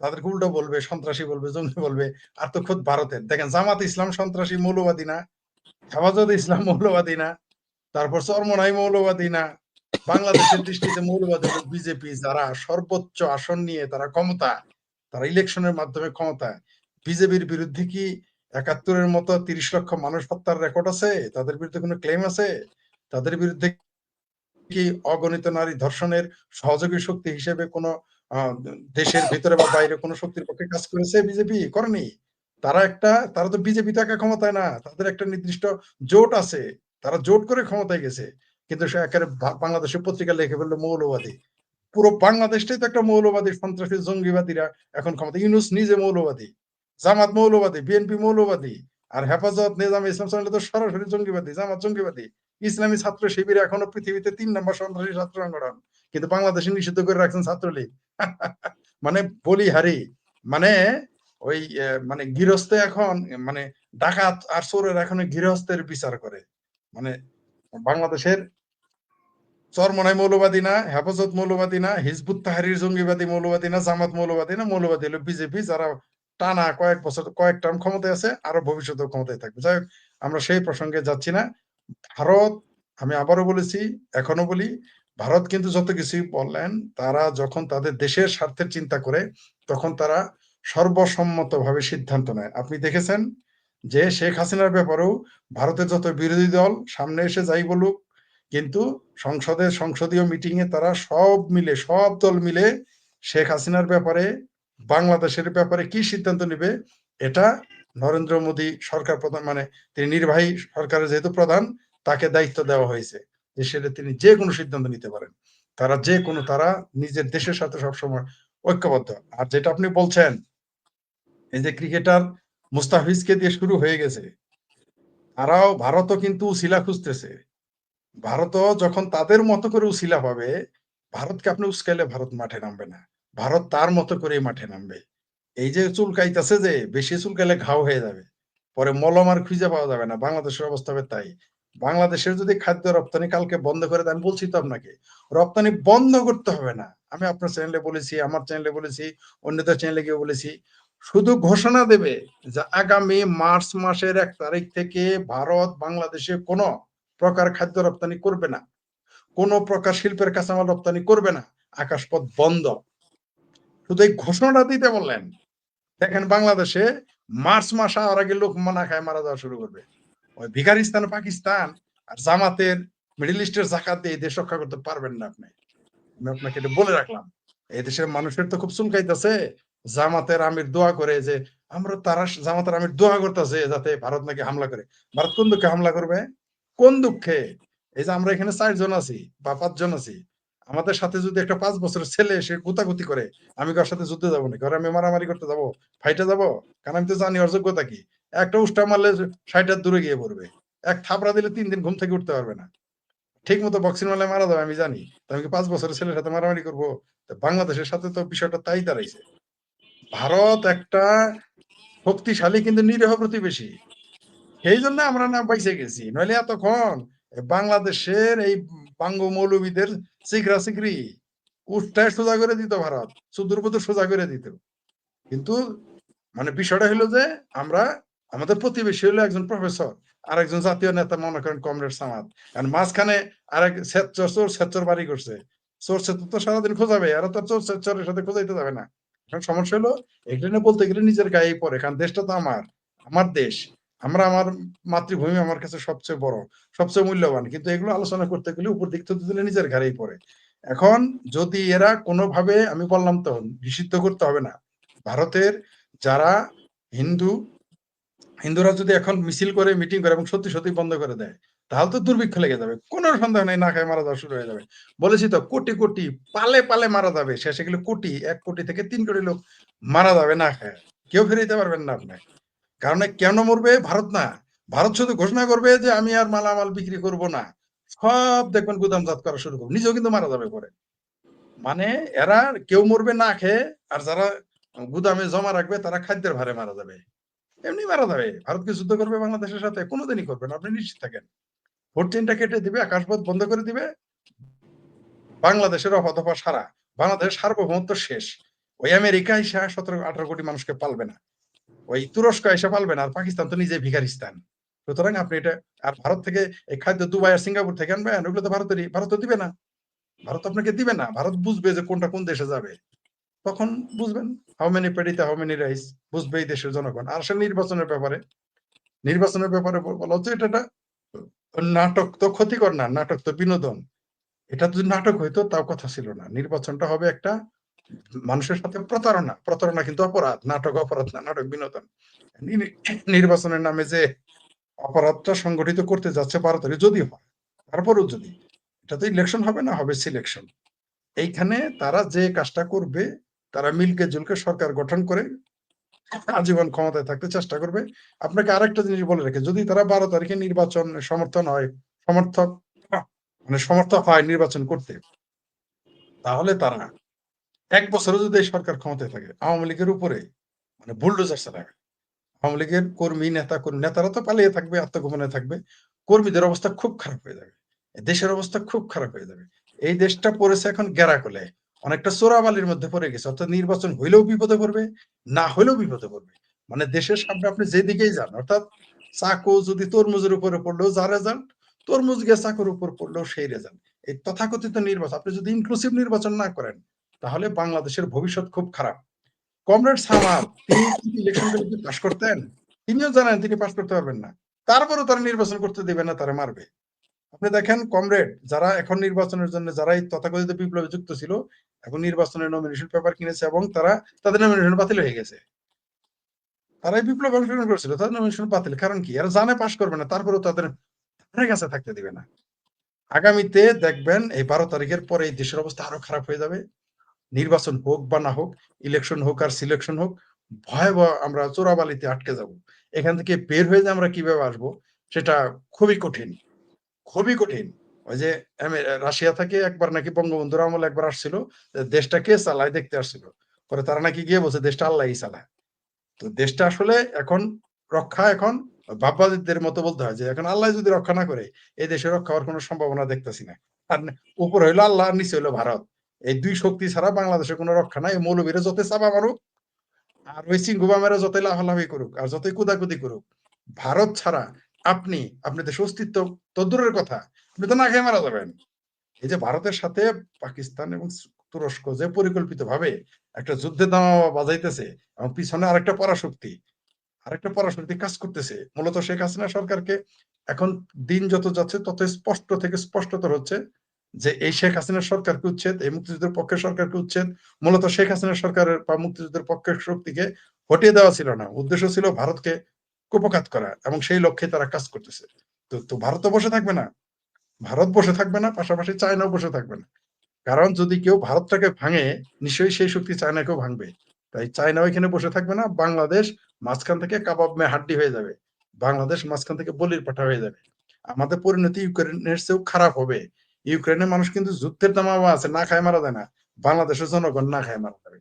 তাদেরকে উল্টো বলবে, সন্ত্রাসী বলবে, জঙ্গি বলবে। আর তো খোদ ভারতের দেখেন, জামাত ইসলাম সন্ত্রাসী মৌলবাদী না, হেফাজত ইসলাম মৌলবাদী না, তারপর চরমনাই মৌলবাদী না। বাংলাদেশের দৃষ্টিতে মৌলবাদী বিজেপি, যারা সর্বোচ্চ আসন নিয়ে তারা ক্ষমতা, তারা ইলেকশনের মাধ্যমে ক্ষমতা। বিজেপির বিরুদ্ধে কি একাত্তরের মতো তিরিশ লক্ষ মানুষ হত্যার রেকর্ড আছে? তাদের বিরুদ্ধে কোনো ক্লেম আছে? তাদের বিরুদ্ধে কি অগণিত নারী ধর্ষণের সহযোগী শক্তি হিসেবে কোনো দেশের ভিতরে বা বাইরে কোনো শক্তির পক্ষে কাজ করেছে বিজেপি? করেনি। তারা একটা, তারা তো বিজেপি তো একা ক্ষমতায় না। তাদের একটা নির্দিষ্ট জোট আছে। তারা জোট করে ক্ষমতায় গেছে। কিন্তু সে একেবারে বাংলাদেশের পত্রিকা লিখে ফেলল মৌলবাদী। পুরো বাংলাদেশটাই তো একটা মৌলবাদী, সন্ত্রাসী, জঙ্গিবাদীরা এখন ক্ষমতা ইউনুস নিজে মৌলবাদী। জামাত মৌলবাদী, বিএনপি মৌলবাদী। আর হেফাজত নিজাম ইসলাম সামনে তো সরাসরি জঙ্গিবাদী, জামাত জঙ্গিবাদী। ইসলামী ছাত্র শিবির এখনও পৃথিবীতে তিন নম্বর সন্ত্রাসী ছাত্র সংগঠন। কিন্তু বাংলাদেশে নিষিদ্ধ করে রাখছেন ছাত্রলীগ। মানে বলিহারি মানে ওই মানে গৃহস্থে এখন মানে ডাকাত আর চোরের এখন গৃহস্থের বিচার করে। মানে বাংলাদেশের চরমনাই মৌলবাদী না, হেফাজত মৌলবাদী না, হিজবুত তাহারির জঙ্গিবাদী মৌলবাদী না, জামাত মৌলবাদী না, মৌলবাদী হলো বিজেপি, যারা টানা কয়েক বছর, কয়েক টার্ম ক্ষমতায় আছে, আরও ভবিষ্যতেও ক্ষমতায় থাকবে। যাই আমরা সেই প্রসঙ্গে যাচ্ছি না। ভারত, আমি আবারও বলেছি, এখনও বলি ভারত কিন্তু যত কিছুই বললেন তারা যখন তাদের দেশের স্বার্থের চিন্তা করে, তখন তারা সর্বসম্মতভাবে সিদ্ধান্ত নেয়। আপনি দেখেছেন যে শেখ হাসিনার ব্যাপারেও ভারতের যত বিরোধী দল, সামনে এসে যাই বলুক, কিন্তু সংসদের সংসদীয় মিটিং এ তারা সব মিলে, সব দল মিলে শেখ হাসিনার ব্যাপারে, বাংলাদেশের ব্যাপারে কি সিদ্ধান্ত নেবে, এটা নরেন্দ্র মোদী সরকার প্রধান মানে তিনি নির্বাহী সরকারের যেহেতু প্রধান, তাকে দায়িত্ব দেওয়া হয়েছে। যে সেটা তিনি যে কোনো সিদ্ধান্ত নিতে পারেন। তারা যে কোনো, তারা নিজের দেশের সাথে সবসময় ঐক্যবদ্ধ। আর যেটা আপনি বলছেন, এই যে ক্রিকেটার মুস্তাফিজকে দিয়ে শুরু হয়ে গেছে, তারাও ভারতও কিন্তু উসিলা খুঁজতেছে। ভারতও যখন তাদের মতো করে উসিলা পাবে, ভারতকে আপনি উস্কাইলে ভারত মাঠে নামবে না। ভারত তার মতো করে মাঠে নামবে। এই যে চুলকাইতেছে যে, বেশি চুলকাইলে ঘাও হয়ে যাবে। পরে মলম আর খুঁজে পাওয়া যাবে না। বাংলাদেশের অবস্থা তাই। বাংলাদেশের যদি খাদ্য রপ্তানি কালকে বন্ধ করে আমি বলছি তো আপনাকে, রপ্তানি বন্ধ করতে হবে না। আমি আপনার চ্যানেলে বলেছি, আমার চ্যানেলে বলেছি, অন্যদের চ্যানেলে গিয়ে বলেছি। শুধু ঘোষণা দেবে যে আগামী মার্চ মাসের এক তারিখ থেকে ভারত বাংলাদেশে কোনো প্রকার খাদ্য রপ্তানি করবে না। কোনো প্রকার শিল্পের কাঁচামাল রপ্তানি করবে না। আকাশপথ বন্ধ। শুধু এই ঘোষণাটা দিতে বললেন। দেখেন বাংলাদেশে মার্চ মাস আর আগে লোক মানা খায় মারা যাওয়া শুরু করবে। ওই ভিকারিস্তান পাকিস্তান আর জামাতের মিডল ইস্টের জাকাত দিয়ে দেশ রক্ষা করতে পারবেন না আপনি। আমি আপনাকে এটা বলে রাখলাম। এই দেশের মানুষের তো খুব চুলকাইতেছে। জামাতের আমির দোয়া করে যে, আমরা তারা জামাতের আমির দোয়া করতেছে যাতে ভারত নাকি হামলা করে। ভারত কোন দুঃখে হামলা করবে? কোন দুঃখে? এই যে আমরা এখানে চারজন আছি বা পাঁচজন আছি। আমাদের সাথে যদি একটা পাঁচ বছরের ছেলে সে গুতাগুতি করে, আমি কার সাথে যুদ্ধে যাব নাকি? ওরা আমি মারামারি করতে যাব ফাইটে যাব? কারণ আমি তো জানি ওর যোগ্যতা কি। একটা উষ্টা মারলে ষাট হাত দূরে গিয়ে পড়বে। এক থাপড়া দিলে তিন দিন ঘুম থেকে উঠতে পারবে না। ঠিক মতো বক্সিং মারলে মারা যাবে, আমি জানি। আমি পাঁচ বছরের ছেলের সাথে মারামারি করব? বাংলাদেশের সাথে তো বিষয়টা তাই দাঁড়াইছে। ভারত একটা শক্তিশালী কিন্তু নিরীহ প্রতিবেশী। সেই জন্য আমরা না বাইসে গেছি। নইলে এতক্ষণ বাংলাদেশের এই বাঙ্গ মৌলবীদের চিকরা চিকরি উঠটায় সোজা করে দিত ভারত সুদূর সোজা করে দিত। কিন্তু মানে বিষয়টা হলো যে আমরা আমাদের প্রতিবেশী হলো একজন প্রফেসর আর একজন জাতীয় নেতা মনে করেন কমরেড সামাদ। মাঝখানে আর এক চোর সেচ্চর বাড়ি করছে। চোর সেচ্চর তো সারাদিন খোঁজাবে আর তো চোর সেচ্চরের সাথে খোঁজাইতে যাবে না। এখন সমস্যা হলো, এখানে বলতে গেলে নিজের গায়ে পড়ে, কারণ দেশটা তো আমার আমার দেশ। আমরা আমার মাতৃভূমি আমার কাছে সবচেয়ে বড়, সবচেয়ে মূল্যবান। কিন্তু এগুলো আলোচনা করতে গেলে উপর দিক দিলে নিজের ঘাড়েই পড়ে। এখন যদি এরা কোনোভাবে, আমি বললাম তো, নিষিদ্ধ করতে হবে না। ভারতের যারা হিন্দু হিন্দুরা যদি এখন মিছিল করে মিটিং করে এবং সত্যি সত্যি বন্ধ করে দেয়, তাহলে তো দুর্ভিক্ষ লেগে যাবে। কোনো সন্দেহ নেই, না খায় মারা যাওয়া শুরু হয়ে যাবে। বলেছি তো, কোটি কোটি, পালে পালে মারা যাবে। শেষে গেলে কোটি, এক কোটি থেকে তিন কোটি লোক মারা যাবে, না খায়। কেউ ফিরে দিতে পারবেন না আপনি। কারণ কেন মরবে? ভারত না। ভারত শুধু ঘোষণা করবে যে আমি আর মালামাল বিক্রি করব না। সব দেখবেন গুদামজাত করা শুরু করবে। নিজেও কিন্তু মারা যাবে পরে। মানে এরা কেউ মরবে না খেয়ে, আর যারা গুদামে জমা রাখবে, তারা খাদ্যের ভারে মারা যাবে। এমনি মারা যাবে ভারতকে যুদ্ধ করবে বাংলাদেশের সাথে, কোনোদিনই করবে না। আপনি নিশ্চিত থাকেন। ভোট চেনটা কেটে দিবে, আকাশপথ বন্ধ করে দিবে। বাংলাদেশের অপদফা সারা। বাংলাদেশের সার্বভৌমত্ব শেষ। ওই আমেরিকা এসে সতেরো, আঠারো কোটি মানুষকে পালবে না। ওই তুরস্ক এসে পালবে না, আর পাকিস্তান তো নিজে ভিখারিস্তান। সুতরাং আপনি এটা, আর ভারত থেকে এই খাদ্য দুবাই আর সিঙ্গাপুর থেকে আনবেন ওগুলো তো ভারতেরই ভারত দিবে না। ভারত আপনাকে দিবে না। ভারত বুঝবে যে কোনটা কোন দেশে যাবে। তখন বুঝবেন হাউ মেনি পেডিতে হাউ মেনি রাইস বুঝবে এই দেশের জনগণ। আর আসলে নির্বাচনের ব্যাপারে নির্বাচনের ব্যাপারে বলা হচ্ছে এটা নাটক তো ক্ষতিকর না, নাটক তো বিনোদন। এটা যদি নাটক হইতো তাও কথা ছিল না। নির্বাচনটা হবে একটা মানুষের সাথে প্রতারণা। প্রতারণা কিন্তু অপরাধ, নাটক অপরাধ না, নাটক বিনোদন। নির্বাচনের নামে যে অপরাধটা সংগঠিত করতে যাচ্ছে বারো তারিখ যদি হয়, তারপরেও যদি এটা তো ইলেকশন হবে না, হবে সিলেকশন এইখানে তারা যে কাজটা করবে তারা মিলকে জুলকে সরকার গঠন করে আজীবন ক্ষমতায় থাকতে চেষ্টা করবে। আপনাকে আরেকটা জিনিস বলে রেখে, যদি তারা বারো তারিখে নির্বাচন সমর্থন হয়, সমর্থক মানে সমর্থক হয় নির্বাচন করতে, তাহলে তারা এক বছরও যদি সরকার ক্ষমতায় থাকে, আওয়ামী লীগের উপরে মানে বুলডোজার চালাবে। আওয়ামী লীগের কর্মী, নেতা কর্মী নেতারা তো পালিয়ে থাকবে, আত্মগোপনে থাকবে, কর্মীদের অবস্থা খুব খারাপ হয়ে যাবে দেশের অবস্থা খুব খারাপ হয়ে যাবে। এই দেশটা পড়েছে এখন গেরাকলে অনেকটা চোরাবালির মধ্যে পড়ে গেছে। অর্থাৎ নির্বাচন হইলেও বিপদে পড়বে, না হইলেও বিপদে পড়বে। মানে দেশের সামনে আপনি যেদিকেই যান, অর্থাৎ চাকু যদি তরমুজের উপরে পড়লেও যা রেজাল্ট তরমুজ গিয়ে চাকুর উপর পড়লেও সেই রেজাল্ট এই তথাকথিত নির্বাচন, আপনি যদি ইনক্লুসিভ নির্বাচন না করেন, তাহলে বাংলাদেশের ভবিষ্যৎ খুব খারাপ। কমরেড সামাদ, তিনি ইলেকশন পাস করতেন, তিনিও জানেন তিনি পাস করতে পারবেন না। তারপরেও তারা নির্বাচন করতে দেবে না, তারা মারবে। আপনি দেখেন কমরেড, যারা এখন নির্বাচনের জন্য যারা এই তথাকথিত বিপ্লবে যুক্ত ছিল এখন নির্বাচনের নমিনেশন পেপার কিনেছে এবং তারা তাদের নমিনেশন বাতিল হয়ে গেছে। তারাই বিপ্লব অংশগ্রহণ করেছিল, তাদের নমিনেশন বাতিল। কারণ কি? এরা জানে পাশ করবে না, তারপরেও তাদের কাছে থাকতে দিবে না। আগামীতে দেখবেন এই বারো তারিখের পরে এই দেশের অবস্থা আরও খারাপ হয়ে যাবে। নির্বাচন হোক বা না হোক ইলেকশন হোক আর সিলেকশন হোক, ভয়াবহ আমরা চোরাবালিতে আটকে যাব। এখান থেকে বের হয়ে যে আমরা কীভাবে আসব, সেটা খুবই কঠিন। খুবই কঠিন। ওই যে রাশিয়া থেকে একবার নাকি বঙ্গবন্ধুর আমল একবার আসছিল দেশটা কে চালায় দেখতে আসছিল। পরে তারা নাকি গিয়ে বলছে, দেশটা আল্লাহ চালায়। তো দেশটা আসলে এখন রক্ষা, এখন বাব্বাদের মতো বলতে হয় যে, এখন আল্লাহ যদি রক্ষা না করে, এই দেশে রক্ষা হওয়ার কোনো সম্ভাবনা দেখতেছি না। আর উপর হইল আল্লাহ আর নিচে হইল ভারত। এই দুই শক্তি ছাড়া বাংলাদেশের কোনো রক্ষা নাই। মৌলবীরা যত চাপা মারুক, আর ওই সিংহুবামেরা যতই লাফালাফি করুক, আর যতই কুদাকুদি করুক, ভারত ছাড়া আপনি আপনি দেশের অস্তিত্ব তো দূরের কথা আপনি তো না খেয়ে মারা যাবেন। এই যে ভারতের সাথে পাকিস্তান এবং তুরস্ক যে পরিকল্পিত ভাবে একটা যুদ্ধের দামা বাজাইতেছে এবং পিছনে আরেকটা পরাশক্তি আরেকটা পরাশক্তি কাজ করতেছে। মূলত শেখ হাসিনা সরকারকে এখন দিন যত যাচ্ছে তত স্পষ্ট থেকে স্পষ্টতর হচ্ছে যে এই শেখ হাসিনার সরকারকে উচ্ছেদ, এই মুক্তিযুদ্ধের পক্ষের সরকারকে উচ্ছেদ, মূলত শেখ হাসিনার সরকারের বা মুক্তিযুদ্ধের পক্ষের শক্তিকে হটিয়ে দেওয়া ছিল না। উদ্দেশ্য ছিল ভারতকে কুপকাত করা এবং সেই লক্ষ্যে তারা কাজ করতেছে। তো তো ভারত বসে থাকবে না। ভারত বসে থাকবে না, পাশাপাশি চায়নাও বসে থাকবে না। কারণ যদি কেউ ভারতটাকে ভাঙে, নিশ্চয়ই সেই শক্তি চায়নাকেও ভাঙবে। তাই চায়নাও এখানে বসে থাকবে না, বাংলাদেশ মাঝখান থেকে কাবাব মে হাড্ডি হয়ে যাবে। বাংলাদেশ মাঝখান থেকে বলির পাঠা হয়ে যাবে। আমাদের পরিণতি ইউক্রেনের চেয়েও খারাপ হবে। ইউক্রেনের মানুষ কিন্তু যুদ্ধের দামামা আছে, না খায় মারা যায় না। বাংলাদেশের জনগণ না খায় মারা যাবে।